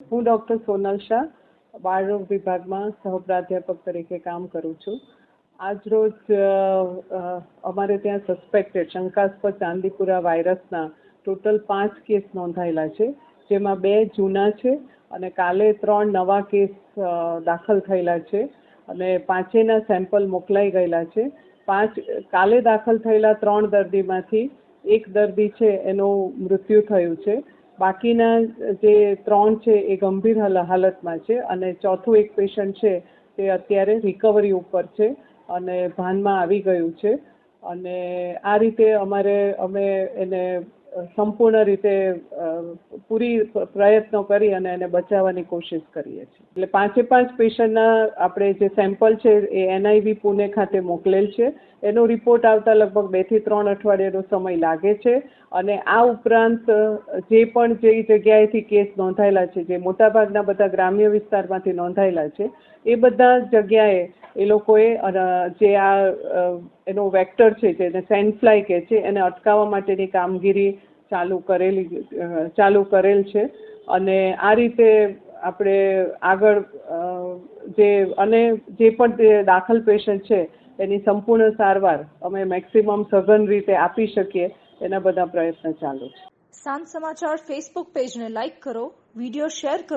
હું ડૉક્ટર સોનલ શાહ બાળરોગ વિભાગમાં સહપ્રાધ્યાપક તરીકે કામ કરું છું. આજરોજ અમારે ત્યાં સસ્પેક્ટેડ શંકાસ્પદ ચાંદીપુરા વાયરસના ટોટલ પાંચ કેસ નોંધાયેલા છે, જેમાં બે જૂના છે અને કાલે ત્રણ નવા કેસ દાખલ થયેલા છે અને પાંચેના સેમ્પલ મોકલાઈ ગયેલા છે. પાંચ, કાલે દાખલ થયેલા ત્રણ દર્દીમાંથી એક દર્દી છે, એનું મૃત્યુ થયું છે. બાકીના જે ત્રણ છે એ ગંભીર હાલ- હાલતમાં છે અને ચોથું એક પેશન્ટ છે તે અત્યારે રિકવરી ઉપર છે અને ભાનમાં આવી ગયું છે. અને આ રીતે અમારે, અમે એને સંપૂર્ણ રીતે પૂરી પ્રયત્નો કરી અને એને બચાવવાની કોશિશ કરીએ છીએ. એટલે પાંચે પાંચ પેશન્ટના આપણે જે સેમ્પલ છે એ એનઆઈવી પુણે ખાતે મોકલેલ છે. એનો રિપોર્ટ આવતા લગભગ બેથી ત્રણ અઠવાડિયાનો સમય લાગે છે અને આ ઉપરાંત જે પણ જે જગ્યાએથી કેસ નોંધાયેલા છે, જે મોટાભાગના બધા ગ્રામ્ય વિસ્તારમાંથી નોંધાયેલા છે, એ બધા જગ્યાએ એ લોકોએ જે આ એનો વેક્ટર છે, જેને સેન્ડફ્લાય કહે છે, એને અટકાવવા માટેની કામગીરી ચાલુ કરેલી ચાલુ કરેલ છે. અને આ રીતે આપણે આગળ જે, અને જે પણ તે દાખલ પેશન્ટ છે, એની સંપૂર્ણ સારવાર અમે મેક્સિમમ સઘન રીતે આપી શકીએ, એના બધા પ્રયત્ન ચાલુ છે. સાંજ સમાચાર ફેસબુક પેજને લાઇક કરો વિડિયો શેર કરો.